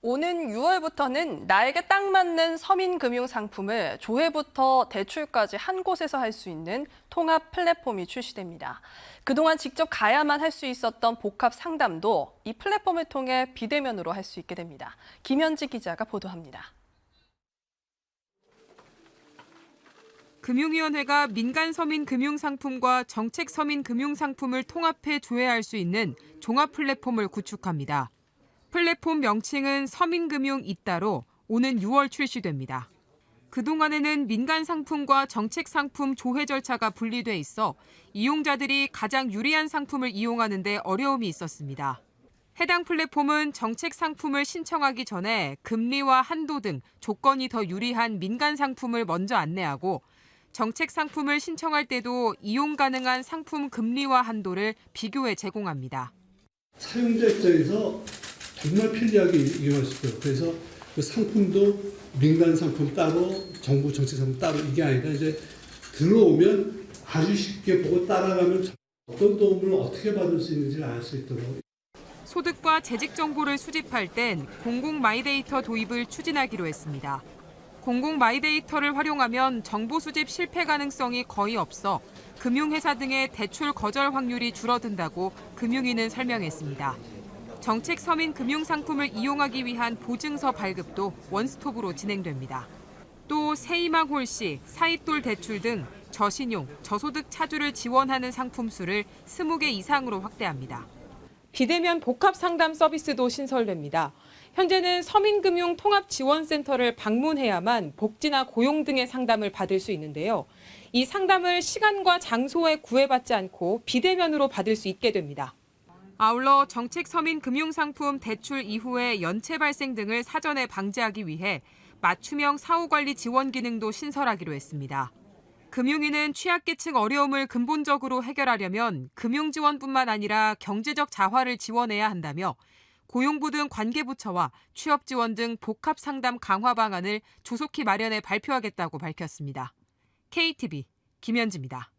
오는 6월부터는 나에게 딱 맞는 서민금융 상품을 조회부터 대출까지 한 곳에서 할 수 있는 통합 플랫폼이 출시됩니다. 그동안 직접 가야만 할 수 있었던 복합 상담도 이 플랫폼을 통해 비대면으로 할 수 있게 됩니다. 김현지 기자가 보도합니다. 금융위원회가 민간 서민 금융 상품과 정책 서민 금융 상품을 통합해 조회할 수 있는 종합 플랫폼을 구축합니다. 플랫폼 명칭은 서민금융 이따로 오는 6월 출시됩니다. 그동안에는 민간 상품과 정책 상품 조회 절차가 분리돼 있어 이용자들이 가장 유리한 상품을 이용하는 데 어려움이 있었습니다. 해당 플랫폼은 정책 상품을 신청하기 전에 금리와 한도 등 조건이 더 유리한 민간 상품을 먼저 안내하고 정책 상품을 신청할 때도 이용 가능한 상품 금리와 한도를 비교해 제공합니다. 사용자 입장에서 정말 편리하게 수 있도록 그래서 그 상품도 민간 상품 따로 정부 정책 상품 따로 이게 아니라 이제 들어오면 아주 쉽게 보고 따라가면 어떤 도움을 어떻게 받을 수 있는지를 알 수 있도록 소득과 재직 정보를 수집할 땐 공공 마이데이터 도입을 추진하기로 했습니다. 공공 마이데이터를 활용하면 정보 수집 실패 가능성이 거의 없어 금융회사 등의 대출 거절 확률이 줄어든다고 금융위는 설명했습니다. 정책 서민 금융 상품을 이용하기 위한 보증서 발급도 원스톱으로 진행됩니다. 또 세이망 홀씨, 사입돌 대출 등 저신용, 저소득 차주를 지원하는 상품 수를 20개 이상으로 확대합니다. 비대면 복합 상담 서비스도 신설됩니다. 현재는 서민금융 통합지원센터를 방문해야만 복지나 고용 등의 상담을 받을 수 있는데요. 이 상담을 시간과 장소에 구애받지 않고 비대면으로 받을 수 있게 됩니다. 아울러 정책 서민 금융상품 대출 이후의 연체 발생 등을 사전에 방지하기 위해 맞춤형 사후관리 지원 기능도 신설하기로 했습니다. 금융위는 취약계층 어려움을 근본적으로 해결하려면 금융 지원뿐만 아니라 경제적 자활을 지원해야 한다며 고용부 등 관계부처와 취업 지원 등 복합 상담 강화 방안을 조속히 마련해 발표하겠다고 밝혔습니다. KTV 김현지입니다.